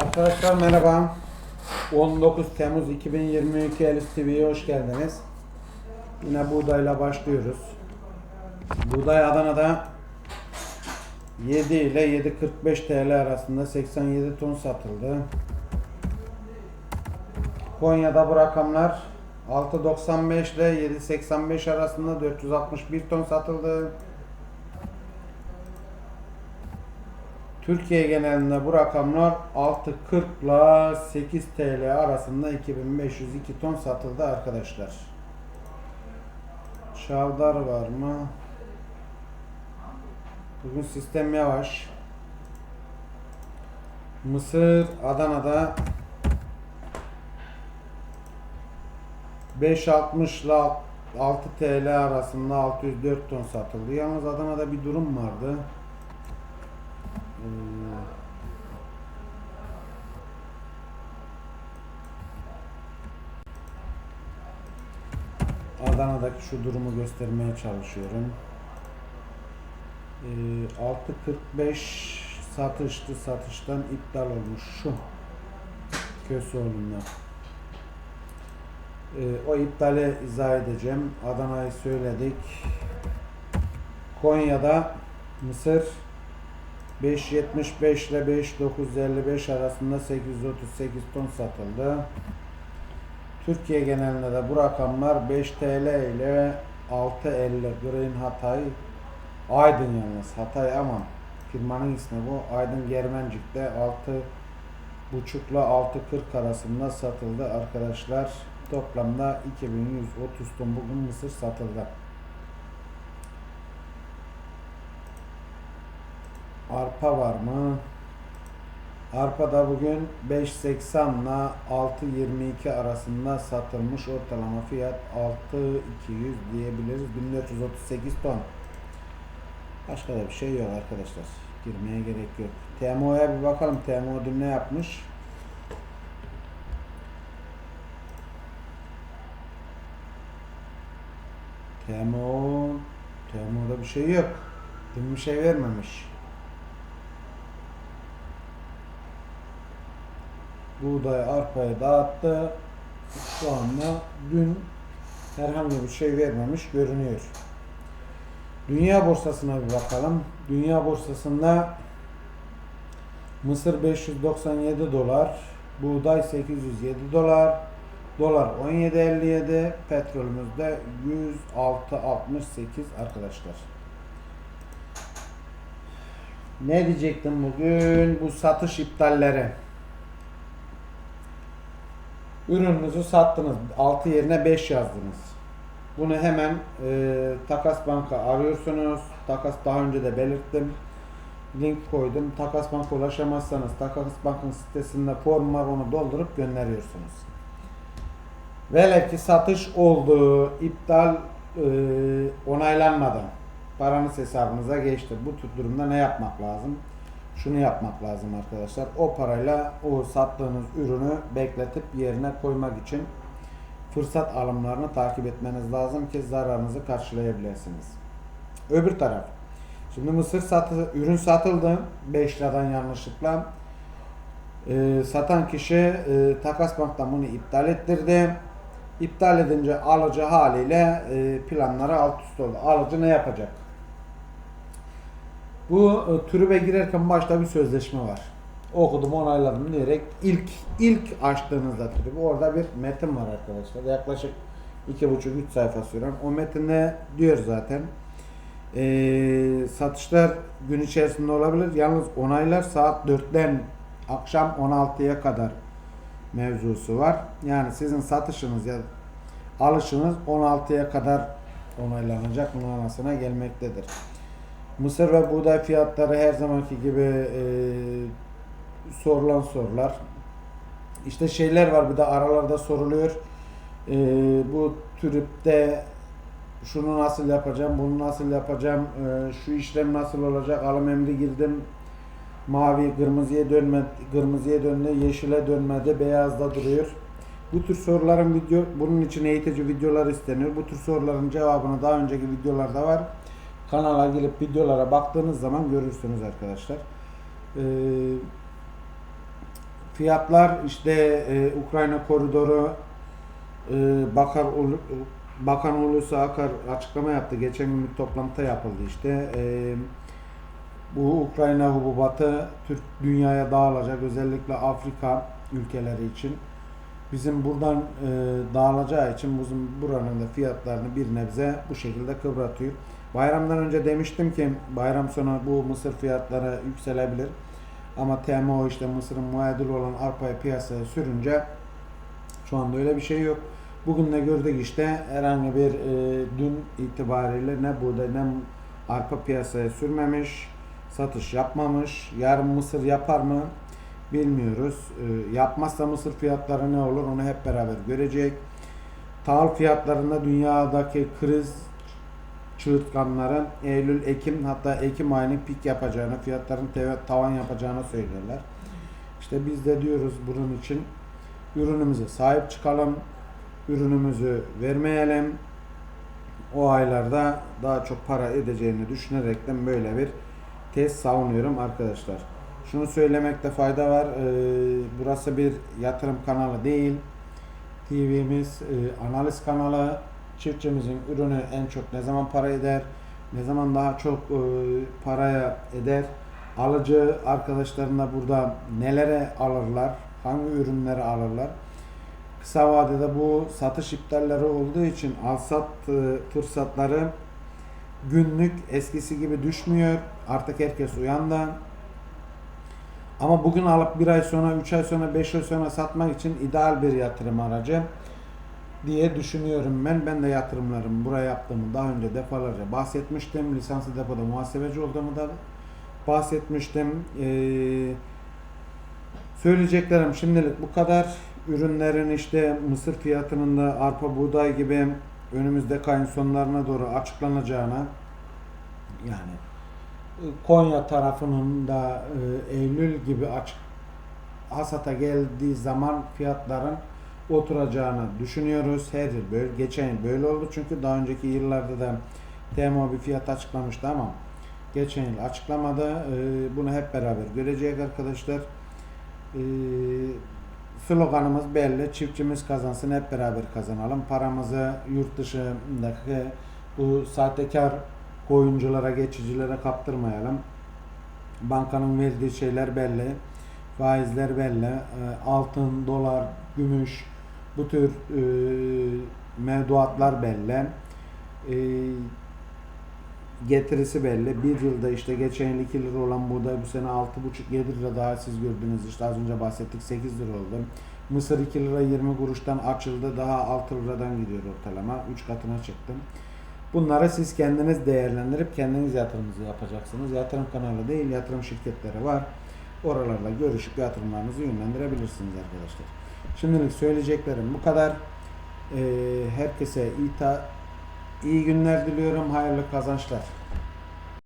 Arkadaşlar merhaba. 19 Temmuz 2022 Elis TV'ye hoş geldiniz. Yine buğdayla başlıyoruz. Buğday Adana'da 7 ile 7.45 TL arasında 87 ton satıldı. Konya'da bu rakamlar 6.95 ile 7.85 arasında 461 ton satıldı. Türkiye genelinde bu rakamlar 6.40 ile 8 TL arasında 2502 ton satıldı arkadaşlar. Şavdar var mı? Bugün sistem yavaş. Mısır Adana'da 5.60 ile 6 TL arasında 604 ton satıldı. Yalnız Adana'da bir durum vardı. Ee, Adana'daki şu durumu göstermeye çalışıyorum. Ee, 6.45 satıştı satıştan iptal olmuş şu Köseoğlu'nda. Ee, o iptale izah edeceğim. Adana'yı söyledik. Konya'da Mısır 5.75 ile 5.955 arasında 838 ton satıldı. Türkiye genelinde de bu rakamlar 5 TL ile 6.50 Green Hatay Aydın yalnız Hatay ama firmanın ismi bu. Aydın Germencik'te 6.5 ile 6.40 arasında satıldı arkadaşlar. Toplamda 2130 ton bugün mısır satıldı. Arpa var mı? Arpa da bugün 5.80 ile 6.22 arasında satılmış ortalama fiyat 6.200 diyebiliriz. 1438 ton. Başka da bir şey yok arkadaşlar. Girmeye gerek yok. TMO'ya bir bakalım. TMO dün ne yapmış? TMO TMO'da bir şey yok. Dün bir şey vermemiş. Buğday arpaya dağıttı. Şu anda dün herhangi bir şey vermemiş görünüyor. Dünya borsasına bir bakalım. Dünya borsasında Mısır 597 dolar, buğday 807 dolar, dolar 17.57, petrolümüz de 106.68 arkadaşlar. Ne diyecektim bugün? Bu satış iptalleri. Ürününüzü sattınız. 6 yerine 5 yazdınız. Bunu hemen e, Takas Bank'a arıyorsunuz. Takas daha önce de belirttim. Link koydum. Takas Bank'a ulaşamazsanız Takas Bank'ın sitesinde form var onu doldurup gönderiyorsunuz. Velev ki satış oldu, iptal e, onaylanmadan paranız hesabınıza geçti. Bu tür durumda ne yapmak lazım? Şunu yapmak lazım arkadaşlar. O parayla o sattığınız ürünü bekletip yerine koymak için fırsat alımlarını takip etmeniz lazım ki zararınızı karşılayabilirsiniz. Öbür taraf. Şimdi mısır satı, ürün satıldı 5 liradan yanlışlıkla. Ee, satan kişi e, takas banktan bunu iptal ettirdi. İptal edince alıcı haliyle e, planları alt üst oldu. Alıcı ne yapacak? Bu e, trübe girerken başta bir sözleşme var. Okudum onayladım diyerek ilk ilk açtığınızda trübü orada bir metin var arkadaşlar. Yaklaşık 2,5-3 sayfa süren. O metinde diyor zaten. E, satışlar gün içerisinde olabilir. Yalnız onaylar saat 4'ten akşam 16'ya kadar mevzusu var. Yani sizin satışınız ya alışınız 16'ya kadar onaylanacak manasına gelmektedir. Mısır ve buğday fiyatları her zamanki gibi e, sorulan sorular. İşte şeyler var bir de aralarda soruluyor. E, bu tripte şunu nasıl yapacağım, bunu nasıl yapacağım, e, şu işlem nasıl olacak, alım emri girdim, mavi kırmızıya dönmedi, kırmızıya döndü, yeşile dönmedi, beyazda duruyor. Bu tür soruların video, bunun için eğitici videolar isteniyor. Bu tür soruların cevabını daha önceki videolarda var. Kanala gelip videolara baktığınız zaman görürsünüz arkadaşlar. Ee, fiyatlar işte e, Ukrayna koridoru e, Bakar Bakan Hulusi Akar açıklama yaptı. Geçen gün bir toplantıda yapıldı işte. E, bu Ukrayna hububatı Türk dünyaya dağılacak. Özellikle Afrika ülkeleri için. Bizim buradan e, dağılacağı için bizim buranın da fiyatlarını bir nebze bu şekilde kıvratıyor. Bayramdan önce demiştim ki bayram sonu bu mısır fiyatları yükselebilir. Ama TMO işte mısırın muadili olan arpayı piyasaya sürünce şu anda öyle bir şey yok. Bugün de gördük işte herhangi bir e, dün itibariyle ne buğday ne arpa piyasaya sürmemiş, satış yapmamış. Yarın mısır yapar mı bilmiyoruz. E, yapmazsa mısır fiyatları ne olur onu hep beraber görecek. Tahıl fiyatlarında dünyadaki kriz çığırtkanları Eylül, Ekim hatta Ekim ayının pik yapacağını, fiyatların tavan yapacağını söylüyorlar. İşte biz de diyoruz bunun için ürünümüze sahip çıkalım, ürünümüzü vermeyelim. O aylarda daha çok para edeceğini düşünerekten böyle bir test savunuyorum arkadaşlar. Şunu söylemekte fayda var. Ee, burası bir yatırım kanalı değil. TV'miz e, analiz kanalı. Çiftçimizin ürünü en çok ne zaman para eder, ne zaman daha çok e, paraya eder. Alıcı arkadaşlarına burada nelere alırlar, hangi ürünleri alırlar. Kısa vadede bu satış iptalleri olduğu için alsat e, fırsatları günlük eskisi gibi düşmüyor. Artık herkes uyandı. Ama bugün alıp bir ay sonra, üç ay sonra, beş ay sonra satmak için ideal bir yatırım aracı diye düşünüyorum ben. Ben de yatırımlarımı buraya yaptığımı daha önce defalarca bahsetmiştim. Lisanslı depoda muhasebeci olduğumu da bahsetmiştim. Ee, söyleyeceklerim şimdilik bu kadar. Ürünlerin işte mısır fiyatının da arpa buğday gibi önümüzde kayın sonlarına doğru açıklanacağına yani e, Konya tarafının da e, Eylül gibi açık hasata geldiği zaman fiyatların oturacağını düşünüyoruz. Her yıl böyle, geçen yıl böyle oldu çünkü daha önceki yıllarda da TMO bir fiyat açıklamıştı ama geçen yıl açıklamadı. Ee, Bunu hep beraber göreceğiz arkadaşlar. Ee, Sloganımız belli. Çiftçimiz kazansın, hep beraber kazanalım. Paramızı yurt dışındaki bu sahtekar oyunculara, geçicilere kaptırmayalım. Bankanın verdiği şeyler belli. Faizler belli. Ee, Altın, dolar, gümüş bu tür e, mevduatlar belli. E, getirisi belli. Bir yılda işte geçen yıl 2 lira olan buğday bu sene 6,5-7 lira daha siz gördünüz işte az önce bahsettik 8 lira oldu. Mısır 2 lira 20 kuruştan açıldı daha 6 liradan gidiyor ortalama 3 katına çıktı. Bunları siz kendiniz değerlendirip kendiniz yatırımınızı yapacaksınız. Yatırım kanalı değil yatırım şirketleri var. Oralarla görüşüp yatırımlarınızı yönlendirebilirsiniz arkadaşlar. Şimdilik söyleyeceklerim bu kadar. Ee, herkese iyi, ta- iyi günler diliyorum. Hayırlı kazançlar.